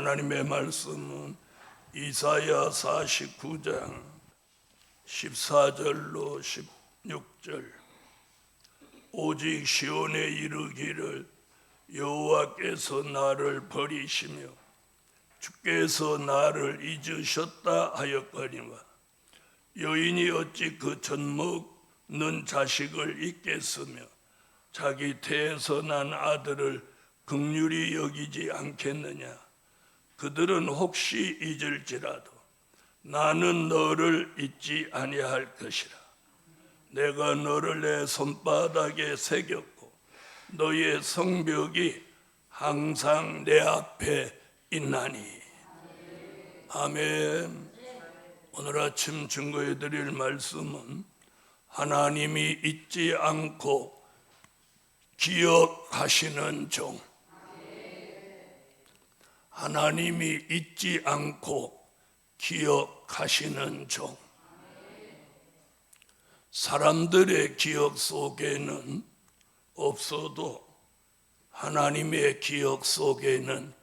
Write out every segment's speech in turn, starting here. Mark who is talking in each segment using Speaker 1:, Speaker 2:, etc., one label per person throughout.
Speaker 1: 하나님의 말씀은 이사야 49장 14절로 16절. 오직 시온에 이르기를 여호와께서 나를 버리시며 주께서 나를 잊으셨다 하였거니와 여인이 어찌 그 젖먹는 자식을 잊겠으며 자기 태에서 난 아들을 극률이 여기지 않겠느냐 그들은 혹시 잊을지라도 나는 너를 잊지 아니할 것이라. 내가 너를 내 손바닥에 새겼고 너의 성벽이 항상 내 앞에 있나니. 아멘. 오늘 아침 증거해 드릴 말씀은 하나님이 잊지 않고 기억하시는 종 하나님이 잊지 않고 기억하시는 종 사람들의 기억 속에는 없어도 하나님의 기억 속에는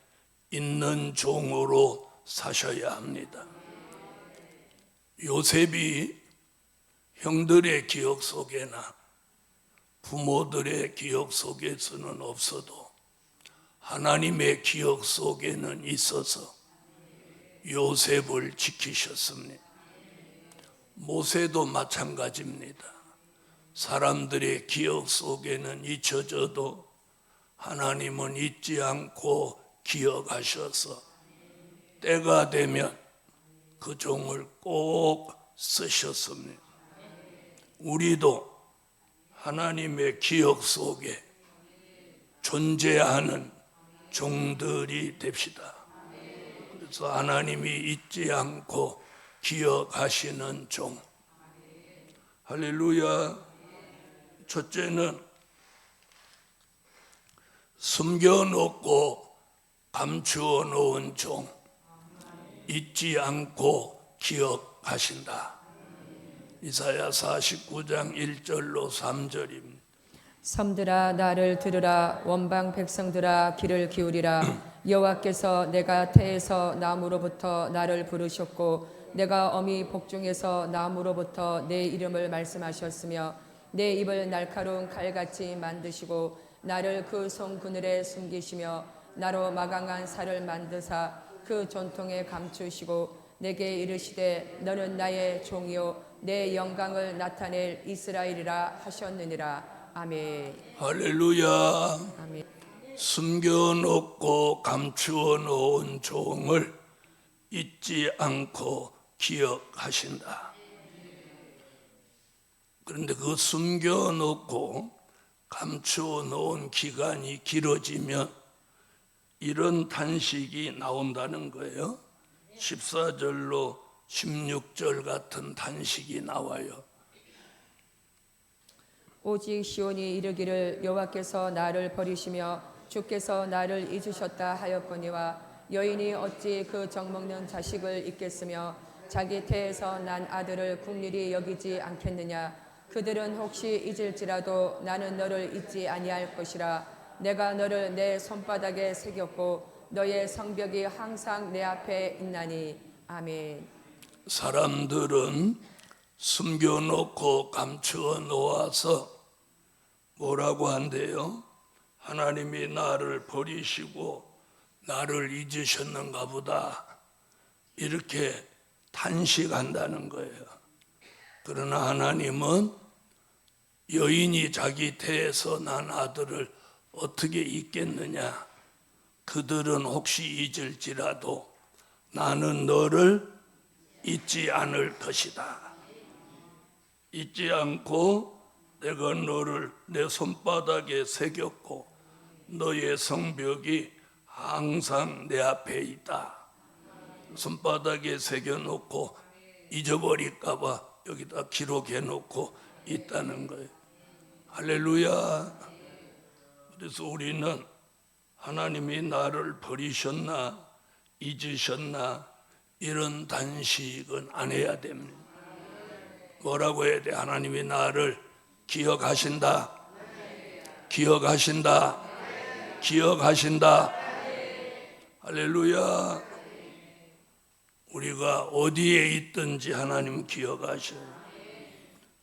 Speaker 1: 있는 종으로 사셔야 합니다. 요셉이 형들의 기억 속에나 부모들의 기억 속에서는 없어도 하나님의 기억 속에는 있어서 요셉을 지키셨습니다. 모세도 마찬가지입니다. 사람들의 기억 속에는 잊혀져도 하나님은 잊지 않고 기억하셔서 때가 되면 그 종을 꼭 쓰셨습니다. 우리도 하나님의 기억 속에 존재하는 종들이 됩시다. 그래서 하나님이 잊지 않고 기억하시는 종. 할렐루야. 첫째는 숨겨놓고 감추어 놓은 종. 잊지 않고 기억하신다. 이사야 49장 1절로 3절입니다.
Speaker 2: 섬들아 나를 들으라. 원방 백성들아 귀를 기울이라. 여호와께서 내가 태에서 나무로부터 나를 부르셨고 내가 어미 복중에서 나무로부터 내 이름을 말씀하셨으며 내 입을 날카로운 칼같이 만드시고 나를 그 손 그늘에 숨기시며 나로 마강한 살을 만드사 그 전통에 감추시고 내게 이르시되 너는 나의 종이요 내 영광을 나타낼 이스라엘이라 하셨느니라 아멘.
Speaker 1: 할렐루야.
Speaker 2: 아멘.
Speaker 1: 숨겨놓고 감추어 놓은 종을 잊지 않고 기억하신다. 그런데 그 숨겨놓고 감추어 놓은 기간이 길어지면 이런 단식이 나온다는 거예요. 14절로 16절 같은 단식이 나와요.
Speaker 2: 오직 시온이 이르기를 여호와께서 나를 버리시며 주께서 나를 잊으셨다 하였거니와 여인이 어찌 그 정먹는 자식을 잊겠으며 자기 태에서 난 아들을 국률이 여기지 않겠느냐? 그들은 혹시 잊을지라도 나는 너를 잊지 아니할 것이라. 내가 너를 내 손바닥에 새겼고 너의 성벽이 항상 내 앞에 있나니. 아멘.
Speaker 1: 사람들은 숨겨놓고 감추어 놓아서 뭐라고 한대요? 하나님이 나를 버리시고 나를 잊으셨는가 보다. 이렇게 탄식한다는 거예요. 그러나 하나님은 여인이 자기 태에서 난 아들을 어떻게 잊겠느냐? 그들은 혹시 잊을지라도 나는 너를 잊지 않을 것이다. 잊지 않고 내가 너를 내 손바닥에 새겼고 너의 성벽이 항상 내 앞에 있다. 손바닥에 새겨놓고 잊어버릴까봐 여기다 기록해놓고 있다는 거예요. 할렐루야. 그래서 우리는 하나님이 나를 버리셨나 잊으셨나 이런 단식은 안 해야 됩니다. 뭐라고 해야 돼? 하나님이 나를 기억하신다. 기억하신다. 기억하신다. 할렐루야. 우리가 어디에 있든지 하나님 기억하셔요.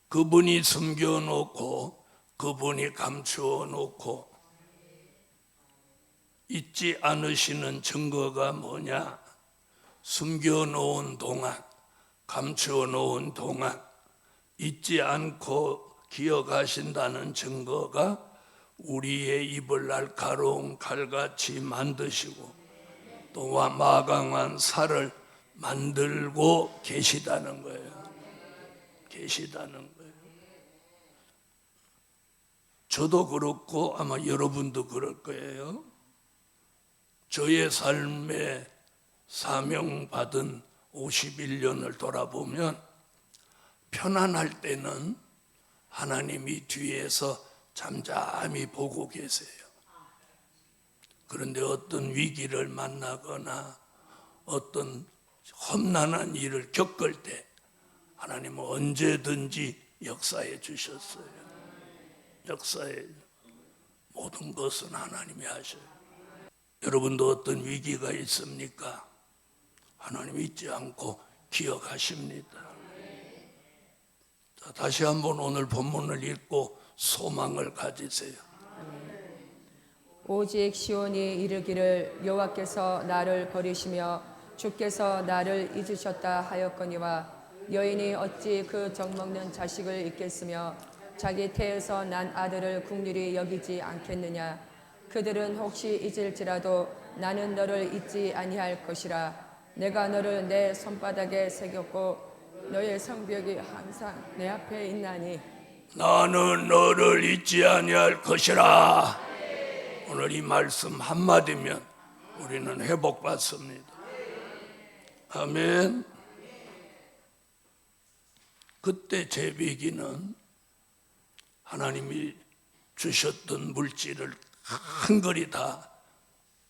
Speaker 1: 그분이 숨겨놓고 그분이 감추어 놓고 잊지 않으시는 증거가 뭐냐? 숨겨놓은 동안, 감추어 놓은 동안 잊지 않고 기억하신다는 증거가 우리의 입을 날카로운 칼같이 만드시고 또 마강한 살을 만들고 계시다는 거예요. 계시다는 거예요. 저도 그렇고 아마 여러분도 그럴 거예요. 저의 삶에 사명받은 51년을 돌아보면 편안할 때는 하나님이 뒤에서 잠잠히 보고 계세요. 그런데 어떤 위기를 만나거나 어떤 험난한 일을 겪을 때 하나님은 언제든지 역사해 주셨어요. 역사에 모든 것은 하나님이 하셔요. 여러분도 어떤 위기가 있습니까? 하나님 잊지 않고 기억하십니다. 자, 다시 한번 오늘 본문을 읽고 소망을 가지세요.
Speaker 2: 오직 시온이 이르기를 여호와께서 나를 버리시며 주께서 나를 잊으셨다 하였거니와 여인이 어찌 그 정먹는 자식을 잊겠으며 자기 태에서 난 아들을 국률이 여기지 않겠느냐 그들은 혹시 잊을지라도 나는 너를 잊지 아니할 것이라 내가 너를 내 손바닥에 새겼고 너의 성벽이 항상 내 앞에 있나니
Speaker 1: 나는 너를 잊지 아니할 것이라. 오늘 이 말씀 한마디면 우리는 회복받습니다. 아멘. 그때 제 위기는 하나님이 주셨던 물질을 한 거리 다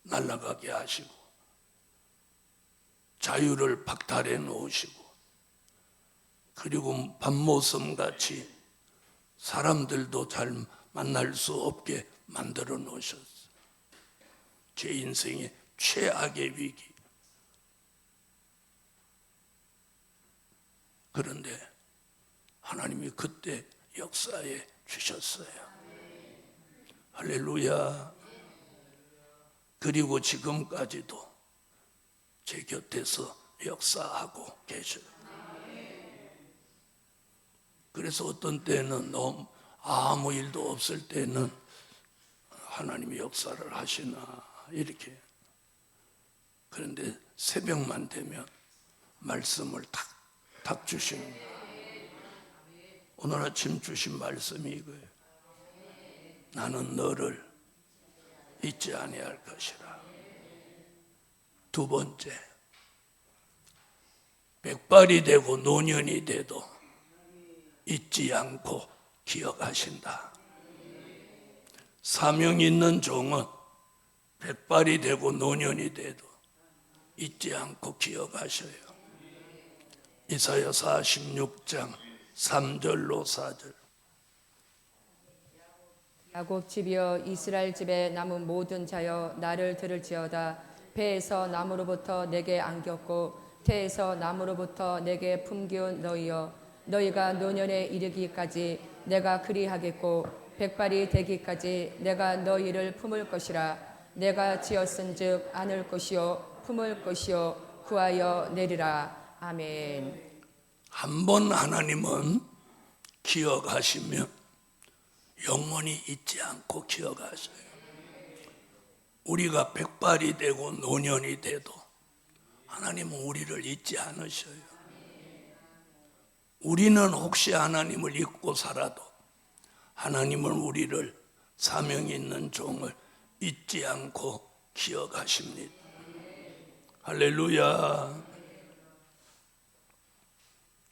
Speaker 1: 날아가게 하시고 자유를 박탈해 놓으시고 그리고 밤모섬 같이 사람들도 잘 만날 수 없게 만들어 놓으셨어요. 제 인생의 최악의 위기. 그런데 하나님이 그때 역사에 주셨어요. 할렐루야. 그리고 지금까지도 제 곁에서 역사하고 계셔요. 그래서 어떤 때는 너무 아무 일도 없을 때는 하나님이 역사를 하시나 이렇게 그런데 새벽만 되면 말씀을 탁 탁 주시는 거예요. 오늘 아침 주신 말씀이 이거예요. 나는 너를 잊지 아니할 것이라. 두 번째, 백발이 되고 노년이 돼도 잊지 않고 기억하신다. 사명 있는 종은 백발이 되고 노년이 돼도 잊지 않고 기억하셔요. 이사야 46장 3절로 4절.
Speaker 2: 야곱 집이여 이스라엘 집에 남은 모든 자여 나를 들을지어다 배에서 나무로부터 내게 안겼고 태에서 나무로부터 내게 품기운 너희여 너희가 노년에 이르기까지 내가 그리하겠고 백발이 되기까지 내가 너희를 품을 것이라 내가 지었은즉 안을 것이요 품을 것이요 구하여 내리라 아멘
Speaker 1: 한 번 하나님은 기억하시면 영원히 잊지 않고 기억하셔요. 우리가 백발이 되고 노년이 돼도 하나님은 우리를 잊지 않으셔요. 우리는 혹시 하나님을 잊고 살아도 하나님은 우리를 사명 있는 종을 잊지 않고 기억하십니다. 할렐루야.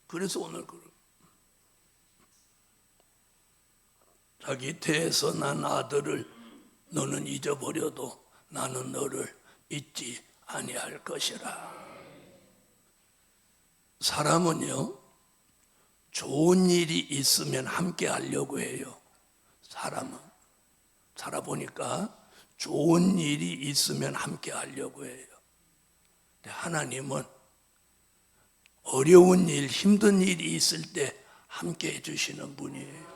Speaker 1: 그래서 오늘 그 자기 태에서 난 아들을 너는 잊어버려도 나는 너를 잊지 아니할 것이라. 사람은요, 좋은 일이 있으면 함께 하려고 해요. 사람은. 살아보니까 좋은 일이 있으면 함께 하려고 해요. 하나님은 어려운 일, 힘든 일이 있을 때 함께 해주시는 분이에요.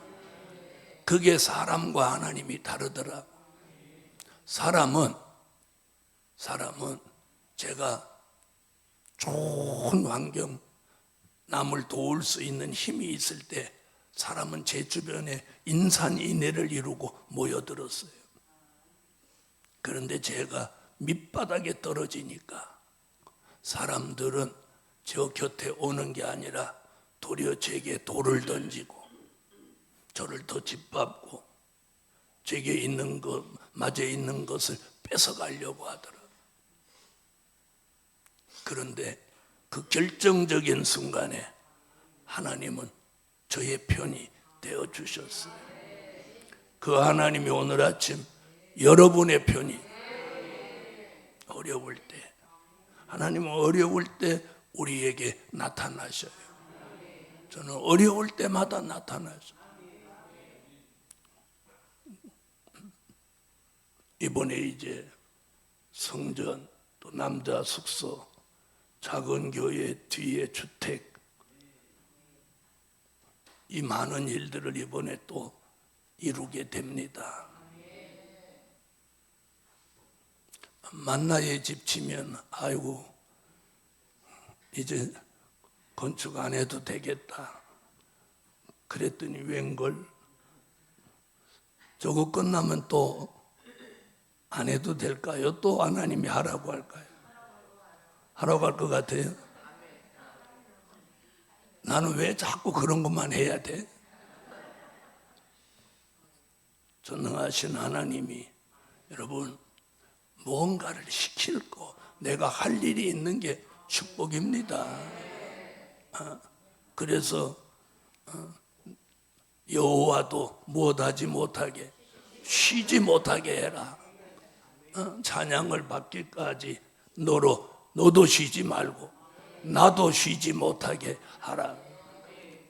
Speaker 1: 그게 사람과 하나님이 다르더라. 사람은, 사람은 제가 좋은 환경, 남을 도울 수 있는 힘이 있을 때 사람은 제 주변에 인산인해를 이루고 모여들었어요. 그런데 제가 밑바닥에 떨어지니까 사람들은 저 곁에 오는 게 아니라 도리어 제게 돌을 던지고 저를 더 짓밟고 제게 있는 것, 맞아 있는 것을 뺏어가려고 하더라. 그런데 그 결정적인 순간에 하나님은 저의 편이 되어 주셨어요. 그 하나님이 오늘 아침 여러분의 편이 어려울 때 하나님은 어려울 때 우리에게 나타나셔요. 저는 어려울 때마다 나타나셔요. 이번에 이제 성전 또 남자 숙소 작은 교회 뒤에 주택 이 많은 일들을 이번에 또 이루게 됩니다. 만나의 집 치면 아이고 이제 건축 안 해도 되겠다. 그랬더니 웬걸 저거 끝나면 또 안 해도 될까요? 또 하나님이 하라고 할까요? 하라고 할것 같아요. 나는 왜 자꾸 그런 것만 해야 돼? 전능하신 하나님이 여러분 무언가를 시킬 거 내가 할 일이 있는 게 축복입니다. 어, 그래서 어, 여호와도 무엇하지 못하게 쉬지 못하게 해라. 어, 찬양을 받기까지 너로 너도 쉬지 말고 나도 쉬지 못하게 하라.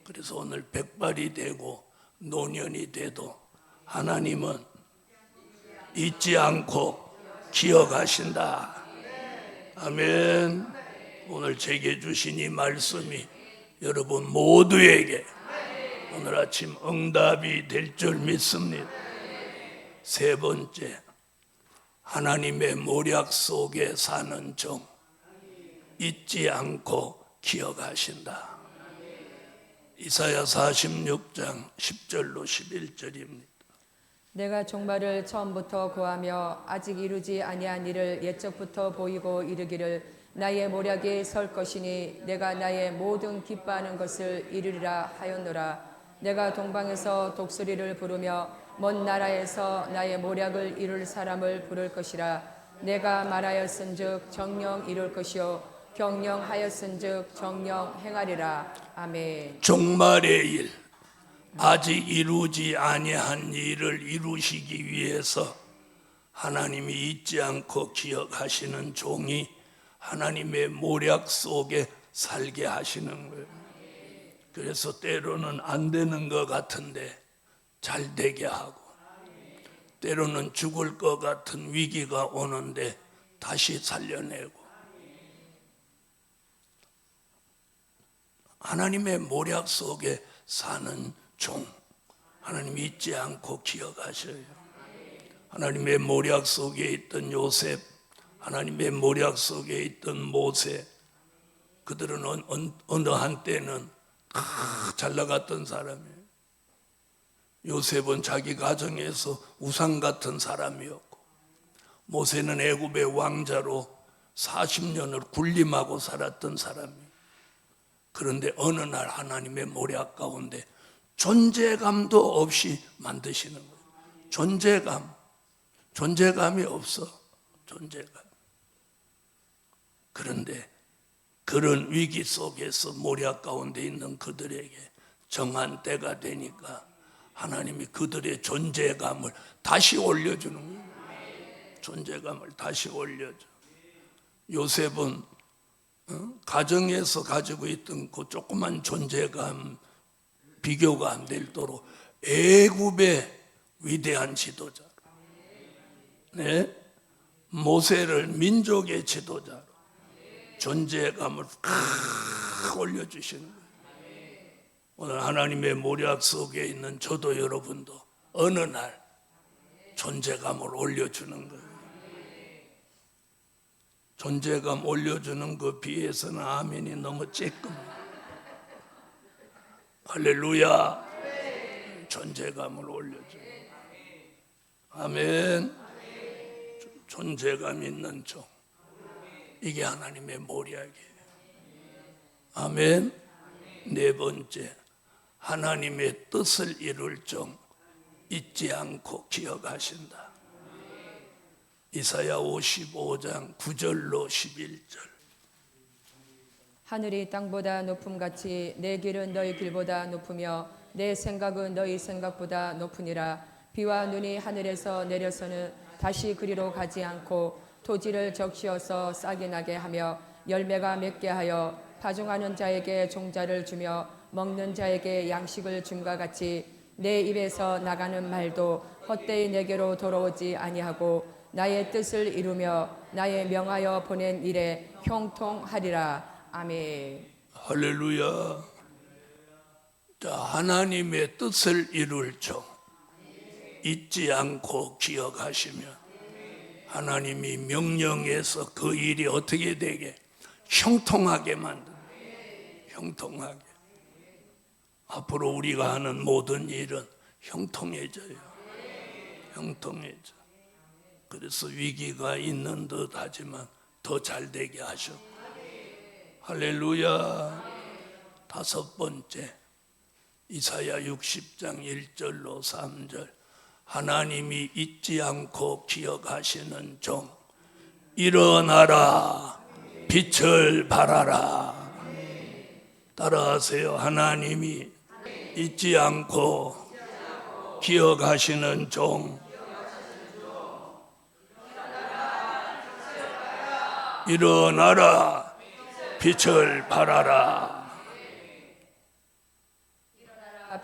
Speaker 1: 그래서 오늘 백발이 되고 노년이 돼도 하나님은 잊지 않고 기억하신다. 아멘. 오늘 제게 주신 이 말씀이 여러분 모두에게 오늘 아침 응답이 될 줄 믿습니다. 세 번째, 하나님의 모략 속에 사는 종, 잊지 않고 기억하신다. 이사야 46장 10절로 11절입니다.
Speaker 2: 내가 종말을 처음부터 구하며 아직 이루지 아니한 일을 옛적부터 보이고 이르기를 나의 모략이 설 것이니 내가 나의 모든 기뻐하는 것을 이루리라 하였노라 내가 동방에서 독수리를 부르며 먼 나라에서 나의 모략을 이룰 사람을 부를 것이라 내가 말하였은즉 정령 이룰 것이요 경영하였은즉 정령 행하리라 아멘
Speaker 1: 종말의 일, 아직 이루지 아니한 일을 이루시기 위해서 하나님이 잊지 않고 기억하시는 종이 하나님의 모략 속에 살게 하시는 거예요. 그래서 때로는 안 되는 것 같은데 잘 되게 하고, 때로는 죽을 것 같은 위기가 오는데 다시 살려내고, 하나님의 모략 속에 사는 종. 하나님 잊지 않고 기억하셔요. 하나님의 모략 속에 있던 요셉, 하나님의 모략 속에 있던 모세, 그들은 어느, 한때는 다잘 나갔던 사람이에요. 요셉은 자기 가정에서 우상 같은 사람이었고, 모세는 애굽의 왕자로 40년을 군림하고 살았던 사람이에요. 그런데 어느 날 하나님의 모략 가운데 존재감도 없이 만드시는 거예요. 존재감, 존재감이 없어. 존재감. 그런데 그런 위기 속에서 모략 가운데 있는 그들에게 정한 때가 되니까 하나님이 그들의 존재감을 다시 올려주는 거예요. 존재감을 다시 올려줘. 요셉은 어? 가정에서 가지고 있던 그 조그만 존재감 비교가 안 될도록 애굽의 위대한 지도자로, 네? 모세를 민족의 지도자로, 존재감을 크 올려주시는 거예요. 오늘 하나님의 모략 속에 있는 저도 여러분도 어느 날 존재감을 올려주는 거예요. 존재감 올려주는 그 비해서는 아멘이 너무 쬐끔. 할렐루야. 존재감을 올려줘. 아멘. 존재감 있는 종. 이게 하나님의 모략이에요. 아멘. 네 번째, 하나님의 뜻을 이룰 종 잊지 않고 기억하신다. 이사야 55장 9절로 11절.
Speaker 2: 하늘이 땅보다 높음 같이 내 길은 너희 길보다 높으며 내 생각은 너희 생각보다 높으니라 비와 눈이 하늘에서 내려서는 다시 그리로 가지 않고 토지를 적시어서 싹이 나게 하며 열매가 맺게 하여 파종하는 자에게 종자를 주며 먹는 자에게 양식을 줌과 같이 내 입에서 나가는 말도 헛되이 내게로 돌아오지 아니하고 나의 뜻을 이루며 나의 명하여 보낸 일에 형통하리라 아멘.
Speaker 1: 할렐루야. 자, 하나님의 뜻을 이룰 종 잊지 않고 기억하시면 하나님이 명령해서 그 일이 어떻게 되게 형통하게 만든 형통하게 앞으로 우리가 하는 모든 일은 형통해져요. 형통해져. 그래서 위기가 있는 듯 하지만 더 잘 되게 하셔. 할렐루야. 다섯 번째. 이사야 60장 1절로 3절. 하나님이 잊지 않고 기억하시는 종. 일어나라. 빛을 발하라. 따라하세요. 하나님이 잊지 않고 기억하시는 종. 일어나라. 빛을 발하라.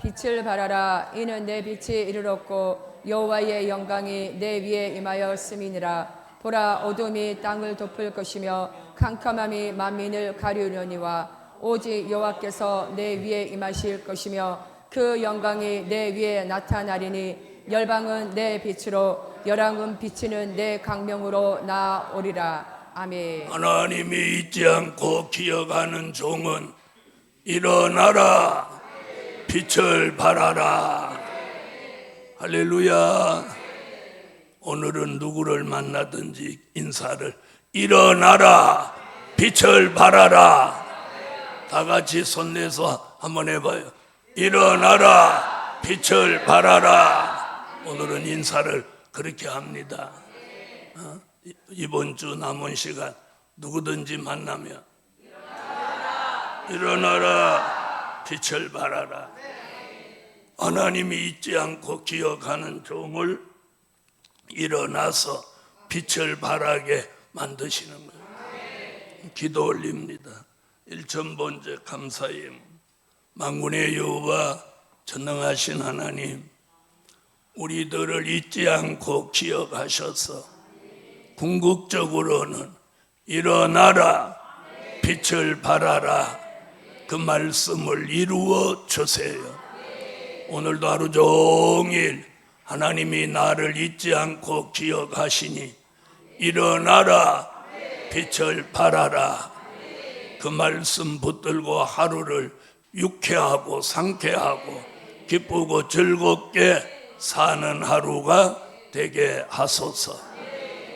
Speaker 2: 빛을 발하라 이는 내 빛이 이르렀고 여호와의 영광이 내 위에 임하였음이니라 보라 어둠이 땅을 덮을 것이며 캄캄함이 만민을 가리우려니와 오직 여호와께서 내 위에 임하실 것이며 그 영광이 내 위에 나타나리니 열방은 내 빛으로 열왕은 비치는 내 강명으로 나오리라 아멘.
Speaker 1: 하나님이 잊지 않고 기억하는 종은 일어나라. 빛을 발하라. 할렐루야. 오늘은 누구를 만나든지 인사를 일어나라. 빛을 발하라. 다 같이 손 내서 한번 해봐요. 일어나라. 빛을 발하라. 오늘은 인사를 그렇게 합니다. 어? 이- 이번 주 남은 시간 누구든지 만나면 일어나라. 빛을 발하라. 하나님이 잊지 않고 기억하는 종을 일어나서 빛을 발하게 만드시는 거예요. 기도 올립니다. 일천번째 감사임 만군의 여호와 전능하신 하나님 우리들을 잊지 않고 기억하셔서 궁극적으로는 일어나라 빛을 발하라 그 말씀을 이루어 주세요. 오늘도 하루 종일 하나님이 나를 잊지 않고 기억하시니 일어나라 빛을 발하라 그 말씀 붙들고 하루를 유쾌하고 상쾌하고 기쁘고 즐겁게 사는 하루가 되게 하소서.